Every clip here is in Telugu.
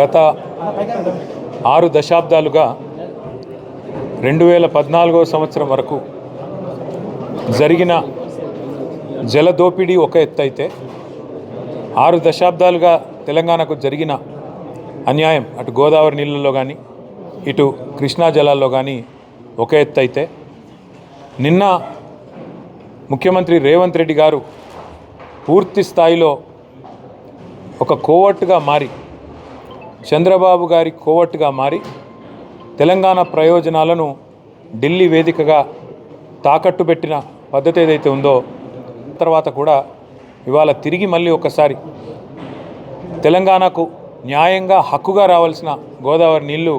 గత ఆరు దశాబ్దాలుగా రెండు వేల పద్నాలుగో సంవత్సరం వరకు జరిగిన జల దోపిడీ ఒక ఎత్తు అయితే ఆరు దశాబ్దాలుగా తెలంగాణకు జరిగిన అన్యాయం అటు గోదావరి నీళ్ళల్లో కానీ ఇటు కృష్ణా జలాల్లో కానీ ఒక ఎత్తు అయితే నిన్న ముఖ్యమంత్రి రేవంత్ రెడ్డి గారు పూర్తి స్థాయిలో ఒక కోవట్టుగా మారి చంద్రబాబు గారి కోవట్టుగా మారి తెలంగాణ ప్రయోజనాలను ఢిల్లీ వేదికగా తాకట్టు పెట్టిన పద్ధతి ఏదైతే ఉందో తర్వాత కూడా ఇవాళ తిరిగి మళ్ళీ ఒకసారి తెలంగాణకు న్యాయంగా హక్కుగా రావాల్సిన గోదావరి నీళ్ళు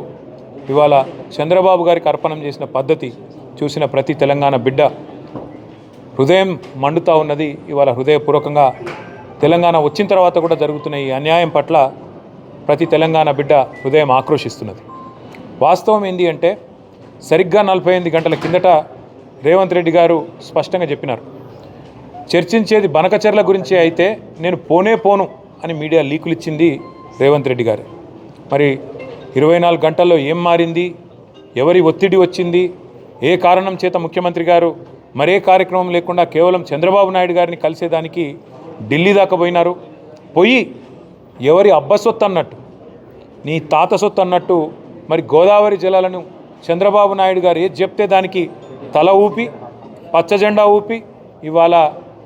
ఇవాళ చంద్రబాబు గారికి అర్పణం చేసిన పద్ధతి చూసిన ప్రతి తెలంగాణ బిడ్డ హృదయం మండుతూ ఉన్నది. ఇవాళ హృదయపూర్వకంగా తెలంగాణ వచ్చిన తర్వాత కూడా జరుగుతున్న ఈ అన్యాయం పట్ల ప్రతి తెలంగాణ బిడ్డ హృదయం ఆక్రోషిస్తున్నది వాస్తవం ఏంటి అంటే సరిగ్గా నలభై ఎనిమిది గంటల కిందట రేవంత్ రెడ్డి గారు స్పష్టంగా చెప్పినారు. చర్చించేది బనకచర్ల గురించి అయితే నేను పోనే పోను అని మీడియా లీకులు ఇచ్చింది రేవంత్ రెడ్డి గారు. మరి ఇరవై నాలుగు గంటల్లో ఏం మారింది? ఎవరి ఒత్తిడి వచ్చింది? ఏ కారణం చేత ముఖ్యమంత్రి గారు మరే కార్యక్రమం లేకుండా కేవలం చంద్రబాబు నాయుడు గారిని కలిసేదానికి ఢిల్లీ దాకా పోయినారు? పోయి ఎవరి అబ్బ సొత్తు అన్నట్టు నీ తాత సొత్తు అన్నట్టు మరి గోదావరి జలాలను చంద్రబాబు నాయుడు గారు ఏది చెప్తే దానికి తల ఊపి పచ్చజెండా ఊపి ఇవాళ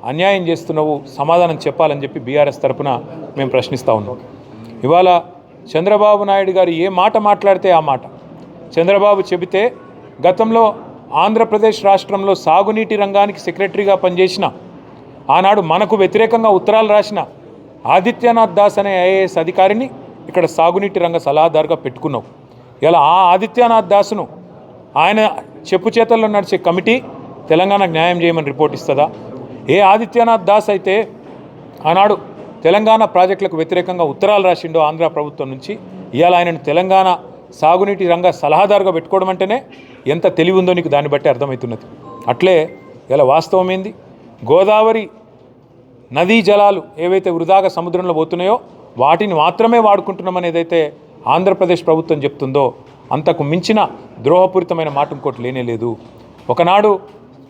అన్యాయం చేస్తున్నావు సమాధానం చెప్పాలని చెప్పి బీఆర్ఎస్ తరపున మేము ప్రశ్నిస్తూ ఉన్నాం. ఇవాళ చంద్రబాబు నాయుడు గారు ఏ మాట మాట్లాడితే ఆ మాట. చంద్రబాబు చెబితే గతంలో ఆంధ్రప్రదేశ్ రాష్ట్రంలో సాగునీటి రంగానికి సెక్రటరీగా పనిచేసిన ఆనాడు మనకు వ్యతిరేకంగా ఉత్తరాలు రాసిన ఆదిత్యనాథ్ దాస్ అనే ఐఏఎస్ అధికారిని ఇక్కడ సాగునీటి రంగ సలహాదారుగా పెట్టుకున్నావు. ఇలా ఆ ఆదిత్యనాథ్ దాస్ను ఆయన చెప్పు చేతల్లో నడిచే కమిటీ తెలంగాణకు న్యాయం చేయమని రిపోర్ట్ ఇస్తుందా? ఏ ఆదిత్యనాథ్ దాస్ అయితే ఆనాడు తెలంగాణ ప్రాజెక్టులకు వ్యతిరేకంగా ఉత్తరాలు రాసిండో ఆంధ్ర ప్రభుత్వం నుంచి ఇవాళ ఆయనను తెలంగాణ సాగునీటి రంగ సలహాదారుగా పెట్టుకోవడం అంటేనే ఎంత తెలివి ఉందో నీకు దాన్ని బట్టి అర్థమవుతున్నది. అట్లే ఇలా వాస్తవం ఏంది? గోదావరి నదీ జలాలు ఏవైతే వృధాగా సముద్రంలో పోతున్నాయో వాటిని మాత్రమే వాడుకుంటున్నామని ఏదైతే ఆంధ్రప్రదేశ్ ప్రభుత్వం చెప్తుందో అంతకు మించిన ద్రోహపూరితమైన మాట ఇంకోటి లేనే లేదు. ఒకనాడు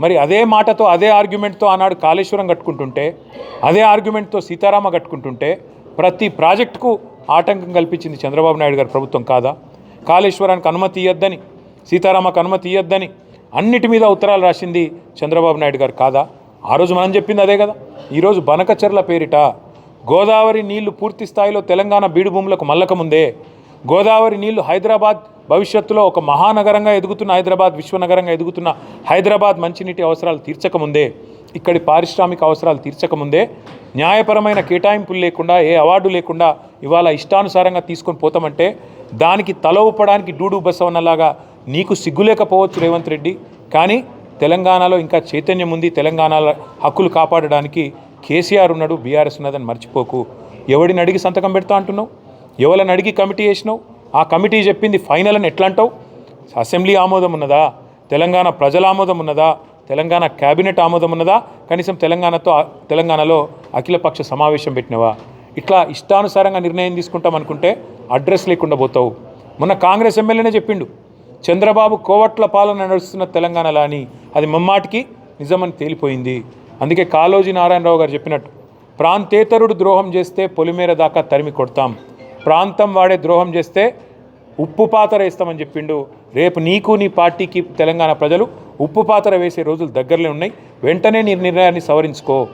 మరి అదే మాటతో అదే ఆర్గ్యుమెంట్తో ఆనాడు కాళేశ్వరం కట్టుకుంటుంటే అదే ఆర్గ్యుమెంట్తో సీతారామ కట్టుకుంటుంటే ప్రతి ప్రాజెక్టుకు ఆటంకం కల్పించింది చంద్రబాబు నాయుడు గారి ప్రభుత్వం కాదా? కాళేశ్వరానికి అనుమతి ఇవ్వద్దని సీతారామకు అనుమతి ఇవ్వద్దని అన్నిటి మీద ఉత్తరాలు రాసింది చంద్రబాబు నాయుడు గారు కాదా? ఆ రోజు మనం చెప్పింది అదే కదా. ఈరోజు బనకచెర్ల పేరిట గోదావరి నీళ్ళు పూర్తి స్థాయిలో తెలంగాణ బీడు భూములకు మల్లకముందే గోదావరి నీళ్ళు హైదరాబాద్ భవిష్యత్తులో ఒక మహానగరంగా ఎదుగుతున్న హైదరాబాద్ విశ్వనగరంగా ఎదుగుతున్న హైదరాబాద్ మంచినీటి అవసరాలు తీర్చకముందే ఇక్కడి పారిశ్రామిక అవసరాలు తీర్చకముందే న్యాయపరమైన కేటాయింపులు లేకుండా ఏ అవార్డు లేకుండా ఇవాళ ఇష్టానుసారంగా తీసుకొని పోతామంటే దానికి తల ఊపడానికి డూడు బసవన్నలాగా నీకు సిగ్గులేకపోవచ్చు రేవంత్ రెడ్డి. కానీ తెలంగాణలో ఇంకా చైతన్యం ఉంది. తెలంగాణలో హక్కులు కాపాడడానికి కేసీఆర్ ఉన్నాడు బీఆర్ఎస్ ఉన్నదని మర్చిపోకు. ఎవడిని అడిగి సంతకం పెడతా అంటున్నావు? ఎవరిని అడిగి కమిటీ వేసినావు? ఆ కమిటీ చెప్పింది ఫైనల్ అని ఎట్లా అంటావు అసెంబ్లీ ఆమోదం ఉన్నదా? తెలంగాణ ప్రజల ఆమోదం ఉన్నదా? తెలంగాణ క్యాబినెట్ ఆమోదం ఉన్నదా? కనీసం తెలంగాణతో తెలంగాణలో అఖిలపక్ష సమావేశం పెట్టినవా? ఇట్లా ఇష్టానుసారంగా నిర్ణయం తీసుకుంటాం అనుకుంటే అడ్రస్ లేకుండా పోతావు. మొన్న కాంగ్రెస్ ఎమ్మెల్యేనే చెప్పిండు. చంద్రబాబు కోవట్ల పాలన నడుస్తున్న తెలంగాణలో అని అది ముమ్మాటికి నిజమని తేలిపోయింది. అందుకే కాళోజీ నారాయణరావు గారు చెప్పినట్టు ప్రాంతేతరుడు ద్రోహం చేస్తే పొలిమేర దాకా తరిమి కొడతాం. ప్రాంతం వాడే ద్రోహం చేస్తే ఉప్పు పాతర వేస్తామని చెప్పిండు. రేపు నీకు నీ పార్టీకి తెలంగాణ ప్రజలు ఉప్పు పాతర వేసే రోజులు దగ్గరలో ఉన్నాయి. వెంటనే నీ నిర్ణయాన్ని సవరించుకో.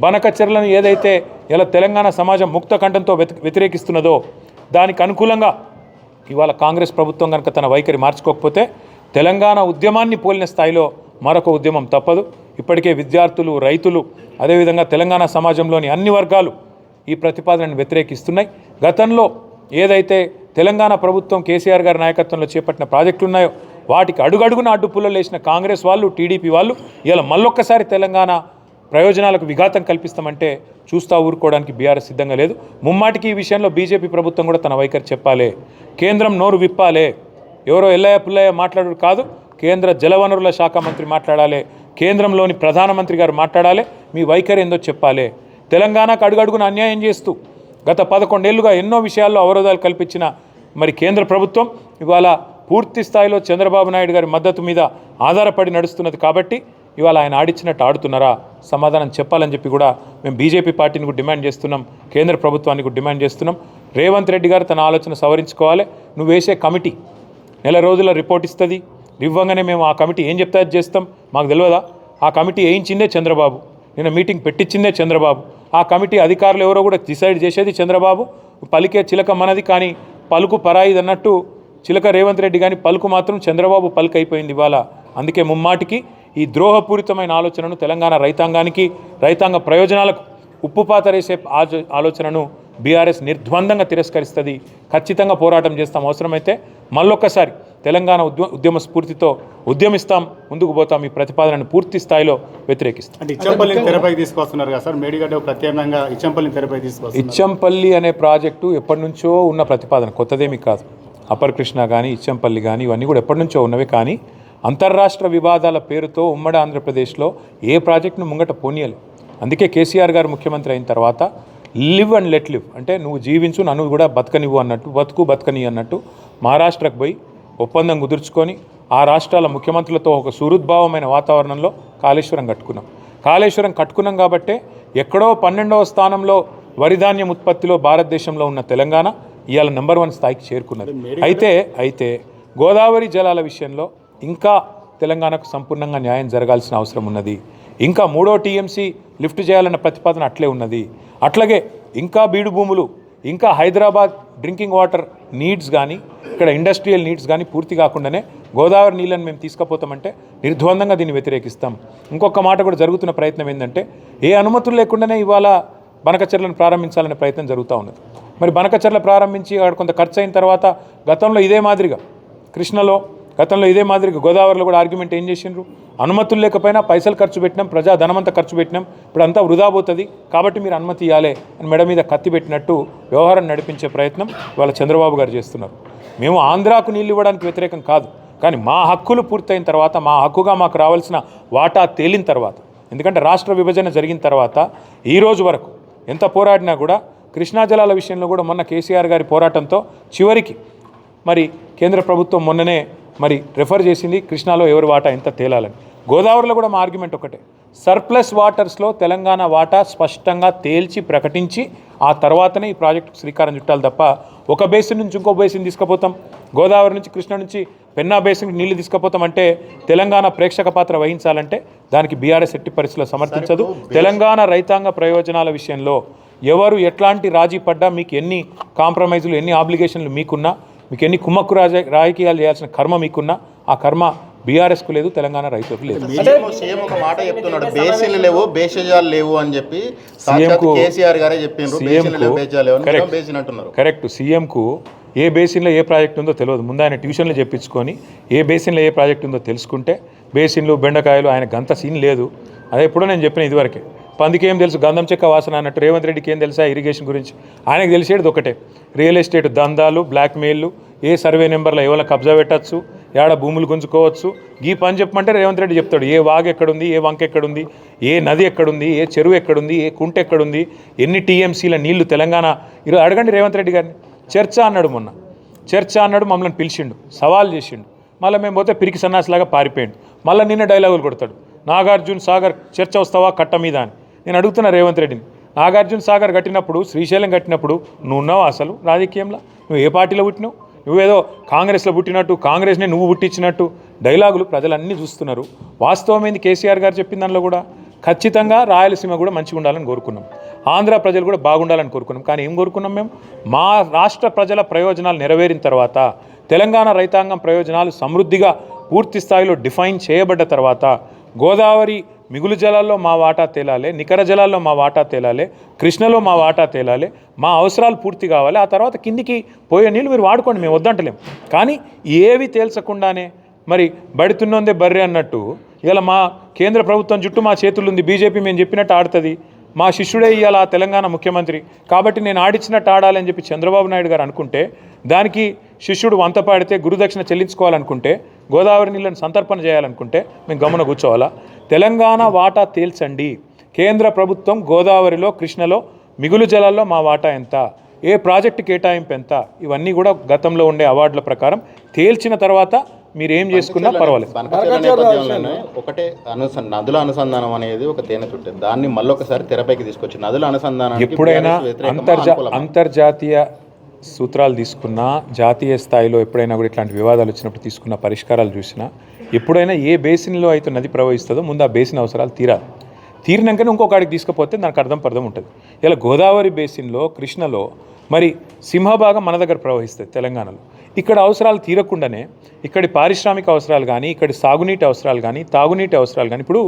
బనకచర్లను ఏదైతే ఇలా తెలంగాణ సమాజం ముక్త కంఠంతో వ్యతి- వ్యతిరేకిస్తున్నదో దానికి అనుకూలంగా ఇవాళ కాంగ్రెస్ ప్రభుత్వం కనుక తన వైఖరి మార్చుకోకపోతే తెలంగాణ ఉద్యమాన్ని పోలిన స్థాయిలో మరొక ఉద్యమం తప్పదు. ఇప్పటికే విద్యార్థులు రైతులు అదేవిధంగా తెలంగాణ సమాజంలోని అన్ని వర్గాలు ఈ ప్రతిపాదనను వ్యతిరేకిస్తున్నాయి. గతంలో ఏదైతే తెలంగాణ ప్రభుత్వం కేసీఆర్ గారి నాయకత్వంలో చేపట్టిన ప్రాజెక్టులు ఉన్నాయో వాటికి అడుగడుగున అడ్డుపుల్లలు వేసిన కాంగ్రెస్ వాళ్ళు టీడీపీ వాళ్ళు ఇలా మళ్ళొక్కసారి తెలంగాణ ప్రయోజనాలకు విఘాతం కల్పిస్తామంటే చూస్తా ఊరుకోవడానికి బీఆర్ఎస్ సిద్ధంగా లేదు. ముమ్మాటికి ఈ విషయంలో బీజేపీ ప్రభుత్వం కూడా తన వైఖరి చెప్పాలే. కేంద్రం నోరు విప్పాలే. ఎవరో ఎల్లయ్య పుల్లయ్య మాట్లాడు కాదు కేంద్ర జలవనరుల శాఖ మంత్రి మాట్లాడాలి. కేంద్రంలోని ప్రధానమంత్రి గారు మాట్లాడాలి. మీ వైఖరి ఏందో చెప్పాలి. తెలంగాణకు అడుగడుగున అన్యాయం చేస్తూ గత పదకొండేళ్ళుగా ఎన్నో విషయాల్లో అవరోధాలు కల్పించిన మరి కేంద్ర ప్రభుత్వం ఇవాళ పూర్తి స్థాయిలో చంద్రబాబు నాయుడు గారి మద్దతు మీద ఆధారపడి నడుస్తున్నది కాబట్టి ఇవాళ ఆయన ఆడిచ్చినట్టు ఆడుతున్నారా? సమాధానం చెప్పాలని చెప్పి కూడా మేము బీజేపీ పార్టీని కూడా డిమాండ్ చేస్తున్నాం కేంద్ర ప్రభుత్వానికి కూడా డిమాండ్ చేస్తున్నాం. రేవంత్ రెడ్డి గారు తన ఆలోచన సవరించుకోవాలి. నువ్వు వేసే కమిటీ నెల రోజుల రిపోర్ట్ ఇస్తుంది. ఇవ్వగానే మేము ఆ కమిటీ ఏం చెప్తా చేస్తాం. మాకు తెలియదా? ఆ కమిటీ వేయించిందే చంద్రబాబు. నిన్న మీటింగ్ పెట్టించిందే చంద్రబాబు. ఆ కమిటీ అధికారులు ఎవరో కూడా డిసైడ్ చేసేది చంద్రబాబు. పలికే చిలక మనది కానీ పలుకు పరాయిది అన్నట్టు చిలక రేవంత్ రెడ్డి కానీ పలుకు మాత్రం చంద్రబాబు పలుకు అయిపోయింది ఇవాళ. అందుకే ముమ్మాటికి ఈ ద్రోహపూరితమైన ఆలోచనను తెలంగాణ రైతాంగానికి రైతాంగ ప్రయోజనాలకు ఉప్పుపాతరేసే ఆలోచనను బీఆర్ఎస్ నిర్ద్వందంగా తిరస్కరిస్తుంది. ఖచ్చితంగా పోరాటం చేస్తాం. అవసరమైతే మళ్ళొక్కసారి తెలంగాణ ఉద్య ఉద్యమ స్ఫూర్తితో ఉద్యమిస్తాం. ముందుకు పోతాం. ఈ ప్రతిపాదనను పూర్తి స్థాయిలో వ్యతిరేకిస్తాం. అంటే ఇచ్చంపల్లిని తెరపైకి తీసుకొస్తున్నారు కదా సార్. మేడిగడ్డ ప్రత్యేకంగా ఇచ్చంపల్లిని తెరపైకి తీసుకొస్తున్నారు. ఇచ్చంపల్లి అనే ప్రాజెక్టు ఎప్పటి నుంచో ఉన్న ప్రతిపాదన. కొత్తదేమి కాదు. అప్పర్ కృష్ణ కానీ ఇచ్చంపల్లి కానీ ఇవన్నీ కూడా ఎప్పటి నుంచో ఉన్నవి కానీ అంతర్రాష్ట్ర వివాదాల పేరుతో ఉమ్మడి ఆంధ్రప్రదేశ్లో ఏ ప్రాజెక్టును ముంగట పోనీయాలి. అందుకే కేసీఆర్ గారు ముఖ్యమంత్రి అయిన తర్వాత లివ్ అండ్ లెట్ లివ్ అంటే నువ్వు జీవించు నన్ను కూడా బతకనివ్వు అన్నట్టు బతుకు బతకని అన్నట్టు మహారాష్ట్రకు పోయి ఒప్పందం కుదుర్చుకొని ఆ రాష్ట్రాల ముఖ్యమంత్రులతో ఒక సుహృద్భావమైన వాతావరణంలో కాళేశ్వరం కట్టుకున్నాం. కాళేశ్వరం కట్టుకున్నాం కాబట్టే ఎక్కడో పన్నెండవ స్థానంలో వరిధాన్యం ఉత్పత్తిలో భారతదేశంలో ఉన్న తెలంగాణ ఇవాళ నెంబర్ వన్ స్థాయికి చేరుకున్నది. అయితే అయితే గోదావరి జలాల విషయంలో ఇంకా తెలంగాణకు సంపూర్ణంగా న్యాయం జరగాల్సిన అవసరం ఉన్నది. ఇంకా మూడో టీఎంసీ లిఫ్ట్ చేయాలన్న ప్రతిపాదన అట్లే ఉన్నది. అట్లాగే ఇంకా బీడు భూములు ఇంకా హైదరాబాద్ డ్రింకింగ్ వాటర్ నీడ్స్ కానీ ఇక్కడ ఇండస్ట్రియల్ నీడ్స్ కానీ పూర్తి కాకుండానే గోదావరి నీళ్ళని మేము తీసుకుపోతామంటే నిర్ద్వందంగా దీన్ని వ్యతిరేకిస్తాం. ఇంకొక మాట కూడా జరుగుతున్న ప్రయత్నం ఏంటంటే ఏ అనుమతులు లేకుండానే ఇవాళ బనకచర్లను ప్రారంభించాలనే ప్రయత్నం జరుగుతూ ఉన్నది. మరి బనకచర్ల ప్రారంభించి అక్కడ కొంత ఖర్చు అయిన తర్వాత గతంలో ఇదే మాదిరిగా కృష్ణలో గతంలో ఇదే మాదిరిగా గోదావరిలో కూడా ఆర్గ్యుమెంట్ ఏం చేసిండ్రు? అనుమతులు లేకపోయినా పైసలు ఖర్చు పెట్టినాం ప్రజా ధనమంతా ఖర్చు పెట్టినాం ఇప్పుడు అంతా వృధా పోతుంది. కాబట్టి మీరు అనుమతి ఇవ్వాలి అని మెడ మీద కత్తి పెట్టినట్టు వ్యవహారం నడిపించే ప్రయత్నం వాళ్ళ చంద్రబాబు గారు చేస్తున్నారు. మేము ఆంధ్రాకు నీళ్ళు ఇవ్వడానికి వ్యతిరేకం కాదు. కానీ మా హక్కులు పూర్తయిన తర్వాత మా హక్కుగా మాకు రావాల్సిన వాటా తేలిన తర్వాత ఎందుకంటే రాష్ట్ర విభజన జరిగిన తర్వాత ఈ రోజు వరకు ఎంత పోరాడినా కూడా కృష్ణా జలాల విషయంలో కూడా మొన్న కేసీఆర్ గారి పోరాటంతో చివరికి మరి కేంద్ర ప్రభుత్వం మొన్ననే మరి రెఫర్ చేసింది కృష్ణాలో ఎవరి వాటా ఎంత తేలాలని. గోదావరిలో కూడా మా ఆర్గ్యుమెంట్ ఒకటే. సర్ప్లస్ వాటర్స్లో తెలంగాణ వాటా స్పష్టంగా తేల్చి ప్రకటించి ఆ తర్వాతనే ఈ ప్రాజెక్టుకు శ్రీకారం చుట్టాలి తప్ప ఒక బేసిన్ నుంచి ఇంకో బేసిన్ తీసుకుపోతాం. గోదావరి నుంచి కృష్ణ నుంచి పెన్నా బేసిన్కి నీళ్ళు తీసుకుపోతాం అంటే తెలంగాణ ప్రేక్షక పాత్ర వహించాలంటే దానికి బీఆర్ఎస్ ఎట్టి పరిస్థితుల్లో సమర్థించదు. తెలంగాణ రైతాంగ ప్రయోజనాల విషయంలో ఎవరు ఎట్లాంటి రాజీ పడ్డా మీకు ఎన్ని కాంప్రమైజులు ఎన్ని ఆబ్లిగేషన్లు మీకున్నా మీకు ఎన్ని కుమ్మక్కు రాజ రాజకీయాలు చేయాల్సిన కర్మ మీకున్నా ఆ కర్మ బీఆర్ఎస్కు లేదు తెలంగాణ రైతులకు లేదు. సీఎం సీఎం ఒక మాట చెప్తున్నాడు బేసిన్లు లేవు బేసిజాలు లేవు అని చెప్పి కేసీఆర్ గారే చెప్పిండ్రు కరెక్ట్. సీఎంకు ఏ బేసిన్లో ఏ ప్రాజెక్ట్ ఉందో తెలియదు. ముందు ఆయన ట్యూషన్లు చెప్పించుకొని ఏ బేసిన్లో ఏ ప్రాజెక్ట్ ఉందో తెలుసుకుంటే బేసిన్లు బెండకాయలు ఆయన గంత సీన్ లేదు. అదే ఎప్పుడో నేను చెప్పిన ఇదివరకే. పందికి ఏం తెలుసు? గంధం చెక్క వాసన అన్నట్టు రేవంత్ రెడ్డికి ఏం తెలుసా ఇరిగేషన్ గురించి? ఆయనకు తెలిసేది ఒకటే. రియల్ ఎస్టేట్ దందాలు బ్లాక్మెయిల్లు ఏ సర్వే నెంబర్లో ఎవరైనా కబ్జా పెట్టచ్చు ఏడ భూములు గుంజుకోవచ్చు? ఈ పని చెప్పమంటే రేవంత్ రెడ్డి చెప్తాడు. ఏ వాగు ఎక్కడుంది ఏ వంక ఎక్కడుంది ఏ నది ఎక్కడుంది ఏ చెరువు ఎక్కడుంది ఏ కుంట ఎక్కడుంది ఎన్ని టీఎంసీల నీళ్ళు తెలంగాణ ఈరోజు అడగండి రేవంత్ రెడ్డి గారిని. చర్చ అన్నాడు మొన్న. చర్చ అన్నాడు మమ్మల్ని పిలిచిండు సవాల్ చేసిండు. మళ్ళీ మేము పోతే పిరికి సన్నాసిలాగా పారిపోయిండు. మళ్ళీ నిన్న డైలాగులు కొడతాడు. నాగార్జున సాగర్ చర్చ వస్తావా కట్ట మీద అని. నేను అడుగుతున్న రేవంత్ రెడ్డిని నాగార్జున సాగర్ కట్టినప్పుడు శ్రీశైలం కట్టినప్పుడు నువ్వు ఉన్నావా అసలు రాజకీయంలో? నువ్వు ఏ పార్టీలో పుట్టినావు? నువ్వేదో కాంగ్రెస్లో పుట్టినట్టు కాంగ్రెస్నే నువ్వు పుట్టించినట్టు డైలాగులు ప్రజలన్నీ చూస్తున్నారు. వాస్తవమైంది కేసీఆర్ గారు చెప్పిన దానిలో కూడా? ఖచ్చితంగా రాయలసీమ కూడా మంచిగా ఉండాలని కోరుకున్నాం. ఆంధ్ర ప్రజలు కూడా బాగుండాలని కోరుకున్నాం. కానీ ఏం కోరుకున్నాం మేము? మా రాష్ట్ర ప్రజల ప్రయోజనాలు నెరవేరిన తర్వాత తెలంగాణ రైతాంగం ప్రయోజనాలు సమృద్ధిగా పూర్తి స్థాయిలో డిఫైన్ చేయబడ్డ తర్వాత గోదావరి మిగులు జలాల్లో మా వాటా తేలాలి నికర జలాల్లో మా వాటా తేలాలి కృష్ణలో మా వాటా తేలాలి మా అవసరాలు పూర్తి కావాలి ఆ తర్వాత కిందికి పోయే నీళ్ళు మీరు వాడుకోండి మేము వద్దంటలేం. కానీ ఏవి తేల్చకుండానే మరి బడితున్నోందే బర్రె అన్నట్టు ఇలా మా కేంద్ర ప్రభుత్వం చుట్టూ మా చేతులుంది బీజేపీ మేము చెప్పినట్టు ఆడుతుంది. మా శిష్యుడే ఇవాళ తెలంగాణ ముఖ్యమంత్రి. కాబట్టి నేను ఆడిచ్చినట్టు ఆడాలని చెప్పి చంద్రబాబు నాయుడు గారు అనుకుంటే దానికి శిష్యుడు వంత పాడితే గురుదక్షిణ చెల్లించుకోవాలనుకుంటే గోదావరి నీళ్ళని సంతర్పణ చేయాలనుకుంటే మేము గమన కూర్చోవాలా? తెలంగాణ వాటా తేల్చండి. కేంద్ర ప్రభుత్వం గోదావరిలో కృష్ణలో మిగులు జలాల్లో మా వాటా ఎంత? ఏ ప్రాజెక్టు కేటాయింపు ఎంత? ఇవన్నీ కూడా గతంలో ఉండే అవార్డుల ప్రకారం తేల్చిన తర్వాత మీరు ఏం చేసుకున్నా పర్వాలేదు. ఒకటే అనుస నదుల అనుసంధానం అనేది ఒక తేనె చుట్టే. దాన్ని మళ్ళొకసారి తెరపైకి తీసుకొచ్చి నదుల అనుసంధానం ఎప్పుడైనా అంతర్జా అంతర్జాతీయ సూత్రాలు తీసుకున్నా జాతీయ స్థాయిలో ఎప్పుడైనా కూడా ఇట్లాంటి వివాదాలు వచ్చినప్పుడు తీసుకున్న పరిష్కారాలు చూసినా ఎప్పుడైనా ఏ బేసిన్లో అయితే నది ప్రవహిస్తుందో ముందు ఆ బేసిన్ అవసరాలు తీరాలి. తీరినాకనే ఇంకొకడికి తీసుకుపోతే దానికి అర్థం పర్థం ఉంటుంది. ఇలా గోదావరి బేసిన్లో కృష్ణలో మరి సింహభాగం మన దగ్గర ప్రవహిస్తుంది తెలంగాణలో. ఇక్కడ అవసరాలు తీరకుండానే ఇక్కడి పారిశ్రామిక అవసరాలు కానీ ఇక్కడి సాగునీటి అవసరాలు కానీ తాగునీటి అవసరాలు కానీ ఇప్పుడు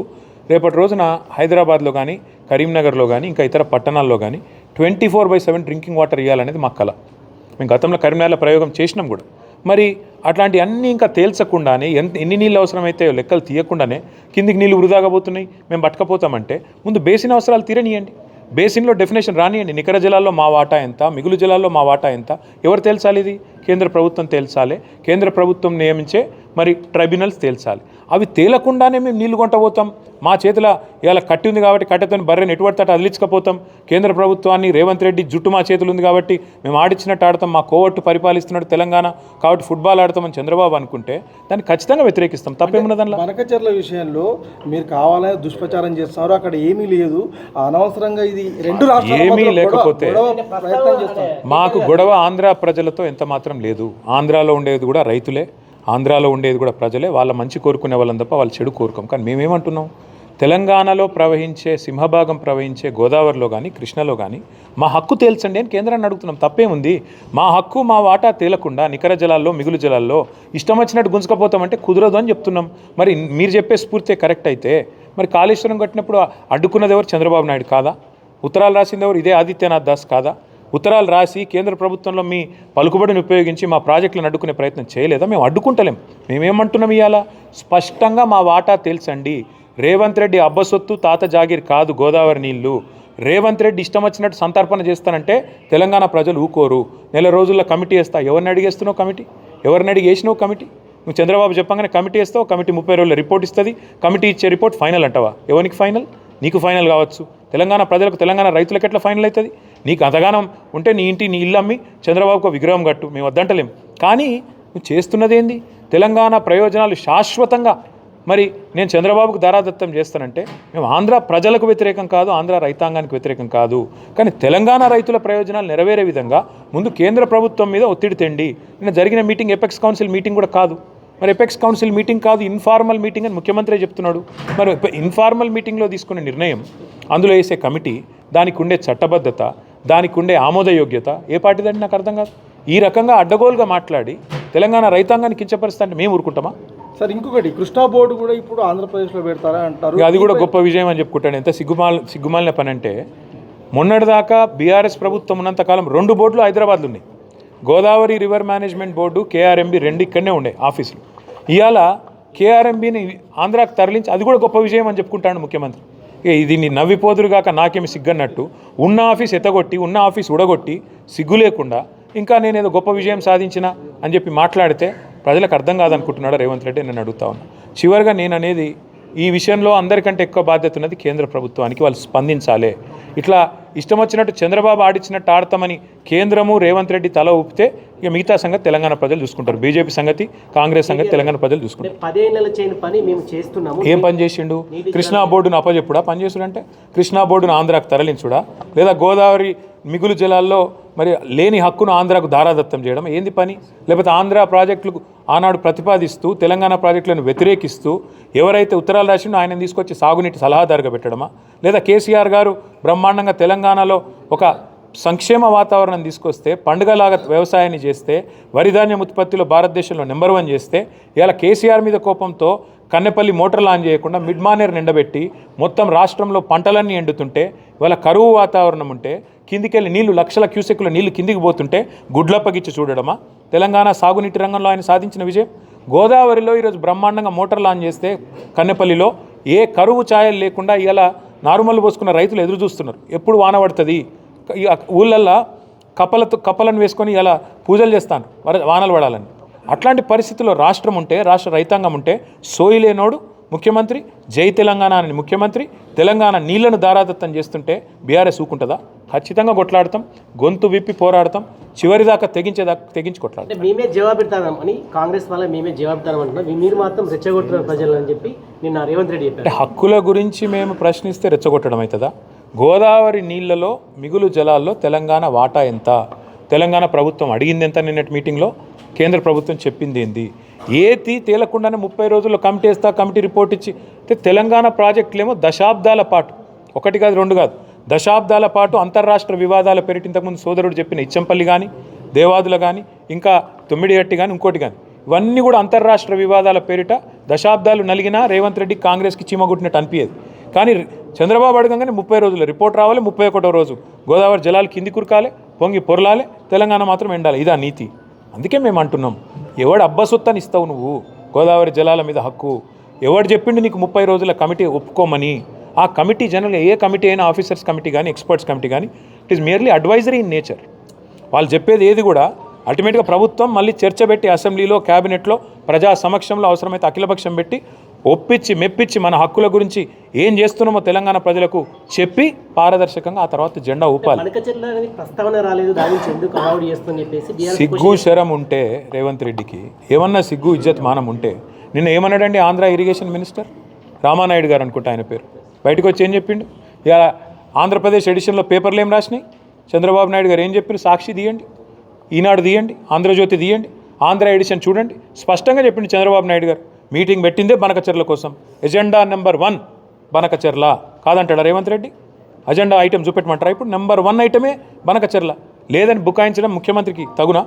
రేపటి రోజున హైదరాబాద్లో కానీ కరీంనగర్లో కానీ ఇంకా ఇతర పట్టణాల్లో కానీ twenty four by seven drinking water ఇవ్వాలనేది మా కళ మేము గతంలో కరీంనగర్లో ప్రయోగం చేసినాం కూడా. మరి అట్లాంటి అన్నీ ఇంకా తేల్చకుండానే ఎంత ఎన్ని నీళ్ళు అవసరమైతే లెక్కలు తీయకుండానే కిందికి నీళ్ళు వృధాగా పోతున్నాయి మేము పట్టకపోతామంటే ముందు బేసిన్ అవసరాలు తీరనియండి. బేసిన్లో డెఫినేషన్ రానియండి. నికర జలాల్లో మా వాటా ఎంత మిగులు జిల్లాల్లో మా వాటా ఎంత? ఎవరు తేల్చాలి ఇది? కేంద్ర ప్రభుత్వం తేల్చాలి. కేంద్ర ప్రభుత్వం నియమించే మరి ట్రైబ్యునల్స్ తేల్చాలి. అవి తేలకుండానే మేము నీళ్ళు కొంటపోతాం మా చేతిలో ఇవాళ కట్టి ఉంది కాబట్టి కట్టెతోని బర్రెని ఎటువంటి అటు అదిలించకపోతాం. కేంద్ర ప్రభుత్వాన్ని రేవంత్ రెడ్డి జుట్టు మా చేతులు ఉంది కాబట్టి మేము ఆడిచ్చినట్టు ఆడతాం. మా కోవట్టు పరిపాలిస్తున్నాడు తెలంగాణ. కాబట్టి ఫుట్బాల్ ఆడతామని చంద్రబాబు అనుకుంటే దాన్ని ఖచ్చితంగా వ్యతిరేకిస్తాం. తప్పేమున్నది దానిలో? బనకచెర్ల విషయంలో మీరు కావాలని దుష్ప్రచారం చేస్తున్నారు. అక్కడ ఏమీ లేదు. అనవసరంగా ఇది రెండు రాష్ట్రాల ఏమీ లేకపోతే- చేస్తారు మాకు గొడవ ఆంధ్ర ప్రజలతో ఎంత మాత్రం లేదు. ఆంధ్రాలో ఉండేది కూడా రైతులే. ఆంధ్రాలో ఉండేది కూడా ప్రజలే వాళ్ళ మంచి కోరుకునే వాళ్ళని తప్ప వాళ్ళు చెడు కోరుకోం. కానీ మేమేమంటున్నాం? తెలంగాణలో ప్రవహించే సింహభాగం ప్రవహించే గోదావరిలో కానీ కృష్ణలో కానీ మా హక్కు తేల్చండి అని కేంద్రాన్ని అడుగుతున్నాం. తప్పేముంది? మా హక్కు మా వాటా తేలకుండా నికర జలాల్లో మిగులు జలాల్లో ఇష్టం వచ్చినట్టు గుంజుకపోతామంటే కుదరదు అని చెప్తున్నాం. మరి మీరు చెప్పే స్ఫూర్తి కరెక్ట్ అయితే మరి కాళేశ్వరం కట్టినప్పుడు అడ్డుకున్నది ఎవరు? చంద్రబాబు నాయుడు కాదా? ఉత్తరాలు రాసింది ఎవరు? ఇదే ఆదిత్యనాథ్ దాస్ కాదా? ఉత్తరాలు రాసి కేంద్ర ప్రభుత్వంలో మీ పలుకుబడిని ఉపయోగించి మా ప్రాజెక్టులను అడ్డుకునే ప్రయత్నం చేయలేదా? మేము అడ్డుకుంటలేం. మేమేమంటున్నాం ఇవాళ స్పష్టంగా మా వాటా తెలుసండి రేవంత్ రెడ్డి అబ్బసొత్తు తాత జాగీర్ కాదు గోదావరి నీళ్ళు. రేవంత్ రెడ్డి ఇష్టం వచ్చినట్టు సంతర్పణ చేస్తానంటే తెలంగాణ ప్రజలు ఊకోరు. నెల రోజుల్లో కమిటీ వేస్తా. ఎవరిని అడిగేస్తున్నావు కమిటీ? ఎవరిని అడిగేసినావు కమిటీ? నువ్వు చంద్రబాబు చెప్పగానే కమిటీ వేస్తావు కమిటీ ముప్పై రోజుల రిపోర్ట్ ఇస్తుంది. కమిటీ ఇచ్చే రిపోర్ట్ ఫైనల్ అంటావా? ఎవరికి ఫైనల్? నీకు ఫైనల్ కావచ్చు. తెలంగాణ ప్రజలకు తెలంగాణ రైతులకు ఎట్లా ఫైనల్ అవుతుంది? నీకు అంతగానం ఉంటే నీ ఇంటి నీ ఇల్లు అమ్మి చంద్రబాబుకు విగ్రహం కట్టు మేము వద్దంటలేం. కానీ నువ్వు చేస్తున్నదేంది? తెలంగాణ ప్రయోజనాలు శాశ్వతంగా. మరి నేను చంద్రబాబుకు దారాదత్తం చేస్తానంటే మేము ఆంధ్ర ప్రజలకు వ్యతిరేకం కాదు ఆంధ్ర రైతాంగానికి వ్యతిరేకం కాదు. కానీ తెలంగాణ రైతుల ప్రయోజనాలు నెరవేరే విధంగా ముందు కేంద్ర ప్రభుత్వం మీద ఒత్తిడి తెండి. నిన్న జరిగిన మీటింగ్ ఎపెక్స్ కౌన్సిల్ మీటింగ్ కూడా కాదు. మరి ఎపెక్స్ కౌన్సిల్ మీటింగ్ కాదు ఇన్ఫార్మల్ మీటింగ్ అని ముఖ్యమంత్రి చెప్తున్నాడు. మరి ఇన్ఫార్మల్ మీటింగ్లో తీసుకునే నిర్ణయం అందులో వేసే కమిటీ దానికి ఉండే చట్టబద్ధత దానికి ఉండే ఆమోదయోగ్యత ఏ పార్టీదంటే నాకు అర్థం కాదు. ఈ రకంగా అడ్డగోలుగా మాట్లాడి తెలంగాణ రైతాంగాన్ని కించపరుస్తా అంటే మేము ఊరుకుంటామా? సార్ ఇంకొకటి కృష్ణా బోర్డు కూడా ఇప్పుడు ఆంధ్రప్రదేశ్లో పెడతారా అంటారు? అది కూడా గొప్ప విజయం అని చెప్పుకుంటాను. ఎంత సిగ్గుమాల సిగ్గుమాలిన పని అంటే మొన్నటిదాకా బీఆర్ఎస్ ప్రభుత్వం ఉన్నంతకాలం రెండు బోర్డులు హైదరాబాద్లో ఉన్నాయి Godavari river management board KRMB రెండు ఇక్కడనే ఉండే ఆఫీసులు. ఇవాళ కేఆర్ఎంబిని ఆంధ్రాకి తరలించి అది కూడా గొప్ప విజయం అని చెప్పుకుంటాడు ముఖ్యమంత్రి. దీన్ని నవ్విపోదురుగాక నాకేమి సిగ్గన్నట్టు. ఉన్న ఆఫీస్ ఎత్తగొట్టి ఉన్న ఆఫీస్ ఉడగొట్టి సిగ్గు లేకుండా ఇంకా నేను ఏదో గొప్ప విజయం సాధించిన అని చెప్పి మాట్లాడితే ప్రజలకు అర్థం కాదనుకుంటున్నాడు రేవంత్ రెడ్డి నేను అడుగుతా ఉన్నా. చివరిగా నేను అనేది ఈ విషయంలో అందరికంటే ఎక్కువ బాధ్యత ఉన్నది కేంద్ర ప్రభుత్వానికి వాళ్ళు స్పందించాలి. ఇట్లా ఇష్టం వచ్చినట్టు చంద్రబాబు ఆడిచ్చినట్టు ఆడతామని కేంద్రము రేవంత్ రెడ్డి తల ఊపితే ఇక మిగతా సంగతి తెలంగాణ ప్రజలు చూసుకుంటారు. బీజేపీ సంగతి కాంగ్రెస్ సంగతి తెలంగాణ ప్రజలు చూసుకుంటారు. పదేళ్ళ చేయని పని మేము చేస్తున్నాము. ఏం పని చేసిండు? కృష్ణా బోర్డును అప్పచెప్పుడా పని చేసుడంటే కృష్ణా బోర్డును ఆంధ్రాకు తరలించుడా? లేదా గోదావరి మిగులు జలాల్లో మరి లేని హక్కును ఆంధ్రాకు దారాదత్తం చేయడం ఏంది పని? లేకపోతే ఆంధ్ర ప్రాజెక్టులకు ఆనాడు ప్రతిపాదిస్తూ తెలంగాణ ప్రాజెక్టులను వ్యతిరేకిస్తూ ఎవరైతే ఉత్తరాలు రాసిండో ఆయన తీసుకొచ్చి సాగునీటి సలహాదారుగా పెట్టడమా? లేదా కేసీఆర్ గారు బ్రహ్మాండంగా తెలంగాణలో ఒక సంక్షేమ వాతావరణం తీసుకొస్తే పండుగలాగా వ్యవసాయాన్ని చేస్తే వరిధాన్యం ఉత్పత్తిలో భారతదేశంలో నెంబర్ వన్ చేస్తే ఇలా కేసీఆర్ మీద కోపంతో కన్నెపల్లి మోటార్ లాంచ్ చేయకుండా మిడ్ మానేర్ నిండబెట్టి మొత్తం రాష్ట్రంలో పంటలన్నీ ఎండుతుంటే ఇవాళ కరువు వాతావరణం ఉంటే కిందికెళ్ళి నీళ్ళు లక్షల క్యూసెక్ల నీళ్ళు కిందికి పోతుంటే గుడ్లప్పగిచ్చి చూడడమా? తెలంగాణ సాగునీటి రంగంలో ఆయన సాధించిన విజయం. గోదావరిలో ఈరోజు బ్రహ్మాండంగా మోటార్ లాంచ్ చేస్తే కన్నెపల్లిలో ఏ కరువు ఛాయలు లేకుండా ఇలా నారుమల్లు పోసుకున్న రైతులు ఎదురు చూస్తున్నారు ఎప్పుడు వాన పడుతుంది? ఊళ్ళల్లో కప్పలతో కప్పలను వేసుకొని ఇలా పూజలు చేస్తాను వానలు పడాలని. అట్లాంటి పరిస్థితుల్లో రాష్ట్రం ఉంటే రాష్ట్ర రైతాంగం ఉంటే సోయి లేనోడు ముఖ్యమంత్రి జై తెలంగాణ అని ముఖ్యమంత్రి తెలంగాణ నీళ్ళను దారాదత్తం చేస్తుంటే బీఆర్ఎస్ ఊకుంటుందా? ఖచ్చితంగా కొట్లాడతాం గొంతు విప్పి పోరాడతాం చివరిదాకా తెగించేదాకా తెగించి కొట్లాడతాం. మేమే జవాబిడతాం అని కాంగ్రెస్ వాళ్ళ మేమే జవాబిడతాం అంటున్నాం మీరు మాత్రం రెచ్చగొట్టున్నారు ప్రజలు అని చెప్పి నిన్న రేవంత్ రెడ్డి చెప్పారు. అంటే హక్కుల గురించి మేము ప్రశ్నిస్తే రెచ్చగొట్టడం అవుతుందా? గోదావరి నీళ్ళలో మిగులు జలాల్లో తెలంగాణ వాటా ఎంత? తెలంగాణ ప్రభుత్వం అడిగింది ఎంత నిన్నటి మీటింగ్లో? కేంద్ర ప్రభుత్వం చెప్పింది ఏంది? ఏతి తేలకుండానే ముప్పై రోజుల్లో కమిటీ వేస్తా కమిటీ రిపోర్ట్ ఇచ్చి అంటే తెలంగాణ ప్రాజెక్టులేమో దశాబ్దాల పాటు ఒకటి కాదు రెండు కాదు దశాబ్దాల పాటు అంతర్రాష్ట్ర వివాదాల పేరిట ఇంతకుముందు సోదరుడు చెప్పిన ఇచ్చంపల్లి కానీ దేవాదుల కానీ ఇంకా తొమ్మిడిగట్టి కానీ ఇంకోటి కానీ ఇవన్నీ కూడా అంతర్రాష్ట్ర వివాదాల పేరిట దశాబ్దాలు నలిగినా రేవంత్ రెడ్డి కాంగ్రెస్కి చీమగొట్టినట్టు అనిపించేది కానీ చంద్రబాబు అడగంగానే ముప్పై రోజులు రిపోర్ట్ రావాలి ముప్పై ఒకటో రోజు. గోదావరి జలాలు కింది కురకాలి పొంగి పొరలాలి తెలంగాణ మాత్రం ఎండాలి. ఇదా నీతి. అందుకే మేము అంటున్నాం ఎవడు అబ్బసొత్తని ఇస్తావు నువ్వు? గోదావరి జలాల మీద హక్కు. ఎవడు చెప్పిండు నీకు ముప్పై రోజుల కమిటీ ఒప్పుకోమని? ఆ కమిటీ జనరల్ ఏ కమిటీ అయినా ఆఫీసర్స్ కమిటీ కానీ ఎక్స్పర్ట్స్ కమిటీ కానీ it is merely advisory in nature వాళ్ళు చెప్పేది ఏది కూడా అల్టిమేట్గా ప్రభుత్వం మళ్ళీ చర్చ పెట్టి అసెంబ్లీలో క్యాబినెట్లో ప్రజా సమక్షంలో అవసరమైతే అఖిలపక్షం పెట్టి ఒప్పించి మెప్పించి మన హక్కుల గురించి ఏం చేస్తున్నామో తెలంగాణ ప్రజలకు చెప్పి పారదర్శకంగా ఆ తర్వాత జెండా ఊపాలి. సిగ్గు శరం ఉంటే రేవంత్ రెడ్డికి ఏమన్నా సిగ్గు ఇజ్జత్ మానం ఉంటే నిన్న ఏమన్నాడండి ఆంధ్ర ఇరిగేషన్ మినిస్టర్? రామానాయుడు గారు అనుకుంటా ఆయన పేరు. బయటకు వచ్చి ఏం చెప్పిండు? ఇక ఆంధ్రప్రదేశ్ ఎడిషన్లో పేపర్లు ఏం రాసినాయి? చంద్రబాబు నాయుడు గారు ఏం చెప్పారు? సాక్షి తీయండి. ఈనాడు తీయండి. ఆంధ్రజ్యోతి తీయండి. ఆంధ్ర ఎడిషన్ చూడండి. స్పష్టంగా చెప్పిండు చంద్రబాబు నాయుడు గారు. మీటింగ్ పెట్టిందే బనకచర్ల కోసం. Agenda number one Banakacherla. కాదంటాడా Revanth Reddy? Agenda item చూపెట్టమంటారా ఇప్పుడు? నెంబర్ వన్ ఐటమే బనకచర్ల. లేదని బుకాయించడం ముఖ్యమంత్రికి తగునా?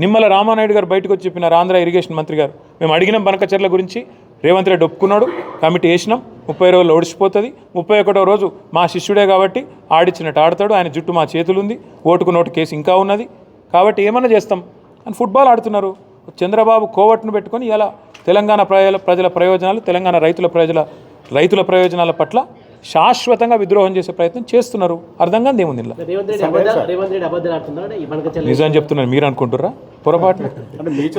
నిమ్మల రామానాయుడు గారు బయటకు వచ్చి చెప్పినారు ఆంధ్ర ఇరిగేషన్ మంత్రి గారు. మేము అడిగినాం బనకచర్ల గురించి. రేవంత్ రెడ్డి ఒప్పుకున్నాడు. కమిటీ వేసినాం. ముప్పై రోజులు ఓడిచిపోతుంది. ముప్పై ఒకటో రోజు మా శిష్యుడే కాబట్టి ఆడిచ్చినట్టు ఆడతాడు. ఆయన జుట్టు మా చేతులు ఉంది ఓటుకు నోటు కేసు ఇంకా ఉన్నది. కాబట్టి ఏమన్నా చేస్తాం. అని ఫుట్బాల్ ఆడుతున్నారు. చంద్రబాబు కోవట్ను పెట్టుకొని ఇలా తెలంగాణ ప్రజల ప్రజల ప్రయోజనాలు తెలంగాణ రైతుల ప్రజల రైతుల ప్రయోజనాల పట్ల శాశ్వతంగా విద్రోహం చేసే ప్రయత్నం చేస్తున్నారు. అర్థం కాదు ఏముంది నిజం చెప్తున్నారు మీరు అనుకుంటుర్రా? పొరపాటు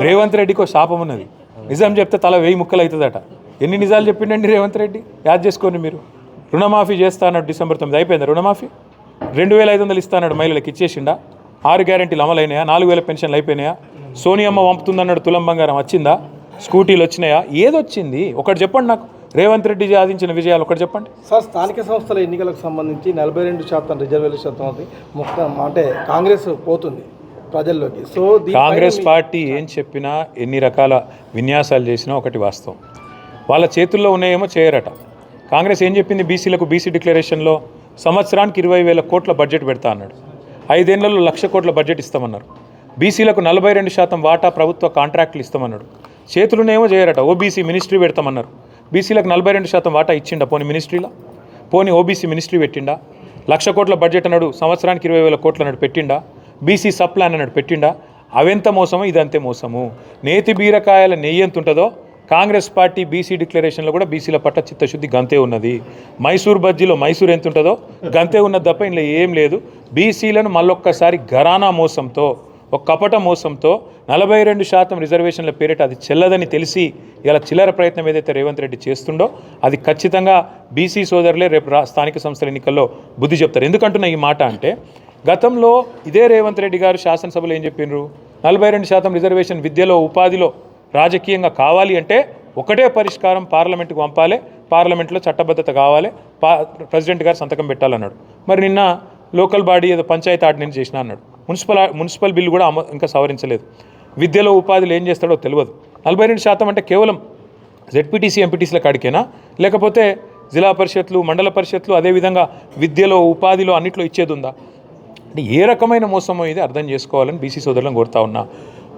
రేవంత్ రెడ్డికి ఒక శాపం ఉన్నది. నిజం చెప్తే తల వెయ్యి ముక్కలు అవుతుందట. ఎన్ని నిజాలు చెప్పిండండి రేవంత్ రెడ్డి? యాద్ చేసుకోండి మీరు. రుణమాఫీ చేస్తా అన్నాడు డిసెంబర్ తొమ్మిది. అయిపోయిందా రుణమాఫీ? రెండు వేల ఐదు వందలు ఇస్తా అన్నాడు మహిళలకు ఇచ్చేసిండా? ఆరు గ్యారెంటీలు అమలైనాయా? నాలుగు వేల పెన్షన్లు అయిపోయినాయా? సోనియమ్మ పంపుతుందన్నాడు తులం బంగారం. వచ్చిందా? స్కూటీలు వచ్చినాయా? ఏదొచ్చింది? ఒకటి చెప్పండి నాకు. రేవంత్ రెడ్డి సాధించిన విజయాలు ఒకటి చెప్పండి. సార్ స్థానిక సంస్థల ఎన్నికలకు సంబంధించి నలభై రెండు శాతం రిజర్వేషన్ శాతం ఉంది మొత్తం అంటే కాంగ్రెస్ పోతుంది ప్రజల్లోకి. సో కాంగ్రెస్ పార్టీ ఏం చెప్పినా ఎన్ని రకాల విన్యాసాలు చేసినా ఒకటి వాస్తవం. వాళ్ళ చేతుల్లో ఉన్నాయేమో చేయరట. కాంగ్రెస్ ఏం చెప్పింది? బీసీలకు బీసీ డిక్లరేషన్లో సంవత్సరానికి ఇరవై వేల కోట్ల బడ్జెట్ పెడతా అన్నాడు. ఐదేళ్ళలో లక్ష కోట్ల బడ్జెట్ ఇస్తామన్నారు. బీసీలకు నలభై రెండు శాతం వాటా ప్రభుత్వ కాంట్రాక్టులు ఇస్తామన్నాడు. చేతులునేమో చేయరట ఓబీసీ మినిస్ట్రీ పెడతామన్నారు. బీసీలకు నలభై రెండు శాతం వాటా ఇచ్చిండా పోనీ మినిస్ట్రీలో? పోనీ ఓబీసీ మినిస్ట్రీ పెట్టిండా? లక్ష కోట్ల బడ్జెట్ అన్నాడు సంవత్సరానికి ఇరవై వేల కోట్లు అన్నాడు పెట్టిండా? బీసీ సబ్ ప్లాన్ అన్నాడు పెట్టిండా? అవెంత మోసమో ఇదంతే మోసము? నేతి బీరకాయల నెయ్యి ఎంత ఉంటుందో కాంగ్రెస్ పార్టీ బీసీ డిక్లరేషన్లో కూడా బీసీల పట్ల చిత్తశుద్ధి గంతే ఉన్నది. మైసూర్ బజ్జీలో మైసూర్ ఎంత ఉంటుందో గంతే ఉన్నది తప్ప ఇందులో ఏం లేదు. బీసీలను మళ్ళొక్కసారి ఘరానా మోసంతో ఒక కపట మోసంతో నలభై రెండు శాతం రిజర్వేషన్ల పేరిట అది చెల్లదని తెలిసి ఇలా చిల్లర ప్రయత్నం ఏదైతే రేవంత్ రెడ్డి చేస్తుండో అది ఖచ్చితంగా బీసీ సోదరులే రేపు రా స్థానిక సంస్థల ఎన్నికల్లో బుద్ధి చెప్తారు. ఎందుకంటున్నా ఈ మాట అంటే గతంలో ఇదే రేవంత్ రెడ్డి గారు శాసనసభలో ఏం చెప్పిండ్రు? నలభై రెండు శాతం రిజర్వేషన్ విద్యలో ఉపాధిలో రాజకీయంగా కావాలి అంటే ఒకటే పరిష్కారం పార్లమెంట్కు పంపాలి పార్లమెంట్లో చట్టబద్ధత కావాలి పా ప్రెసిడెంట్ గారు సంతకం పెట్టాలన్నాడు. మరి నిన్న లోకల్ బాడీ ఏదో పంచాయతీ ఆర్డినెన్స్ చేసిన అన్నాడు. మున్సిపల్ మున్సిపల్ బిల్లు కూడా ఇంకా సవరించలేదు. విద్యలో ఉపాధిలో ఏం చేస్తాడో తెలియదు. నలభై రెండు శాతం అంటే కేవలం జెడ్పీటీసీ ఎంపీటీసీల కాడికేనా? లేకపోతే జిల్లా పరిషత్లు మండల పరిషత్లు అదేవిధంగా విద్యలో ఉపాధిలో అన్నిట్లో ఇచ్చేది ఉందా? అంటే ఏ రకమైన మోసమో ఇది అర్థం చేసుకోవాలని బీసీ సోదరులను కోరుతా ఉన్నా.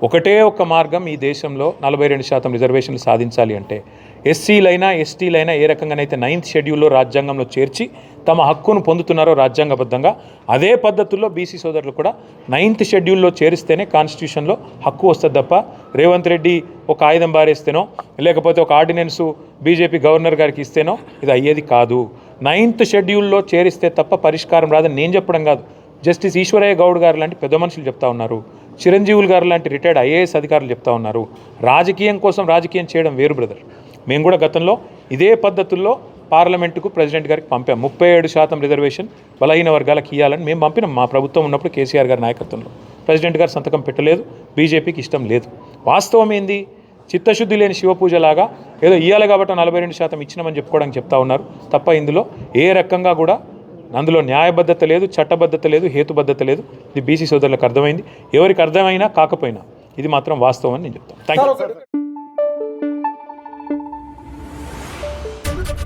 ఒకటే ఒక మార్గం ఈ దేశంలో నలభై రెండు శాతం రిజర్వేషన్లు సాధించాలి అంటే ఎస్సీలైనా ఎస్టీలైనా ఏ రకంగానైతే నైన్త్ షెడ్యూల్లో రాజ్యాంగంలో చేర్చి తమ హక్కును పొందుతున్నారో రాజ్యాంగబద్ధంగా అదే పద్ధతుల్లో బీసీ సోదరులు కూడా నైన్త్ షెడ్యూల్లో చేరిస్తేనే కాన్స్టిట్యూషన్లో హక్కు వస్తుంది తప్ప రేవంత్ రెడ్డి ఒక ఆయుధం బారేస్తేనో లేకపోతే ఒక ఆర్డినెన్సు బీజేపీ గవర్నర్ గారికి ఇస్తేనో ఇది అయ్యేది కాదు. నైన్త్ షెడ్యూల్లో చేరిస్తే తప్ప పరిష్కారం రాదని నేను చెప్పడం కాదు. జస్టిస్ ఈశ్వరయ్య గౌడ్ గారు లాంటి పెద్ద మనుషులు చెప్తా ఉన్నారు. చిరంజీవులు గారు లాంటి రిటైర్డ్ ఐఏఎస్ అధికారులు చెప్తా ఉన్నారు. రాజకీయం కోసం రాజకీయం చేయడం వేరు బ్రదర్. మేము కూడా గతంలో ఇదే పద్ధతుల్లో పార్లమెంటుకు ప్రెసిడెంట్ గారికి పంపాం. ముప్పై ఏడు శాతం రిజర్వేషన్ బలహీన వర్గాలకు ఇవ్వాలని మేము పంపినాం మా ప్రభుత్వం ఉన్నప్పుడు కేసీఆర్ గారి నాయకత్వంలో. ప్రెసిడెంట్ గారు సంతకం పెట్టలేదు బీజేపీకి ఇష్టం లేదు. వాస్తవం ఏంది? చిత్తశుద్ధి లేని శివపూజలాగా ఏదో ఇయ్యాలి కాబట్టి నలభై రెండు శాతం ఇచ్చినామని చెప్పుకోవడానికి చెప్తా ఉన్నారు. తప్ప ఇందులో ఏ రకంగా కూడా అందులో న్యాయబద్ధత లేదు చట్టబద్ధత లేదు హేతుబద్ధత లేదు. ఇది బీసీ సోదరులకు అర్థమైంది. ఎవరికి అర్థమైనా కాకపోయినా ఇది మాత్రం వాస్తవం అని నేను చెప్తాను. Thank you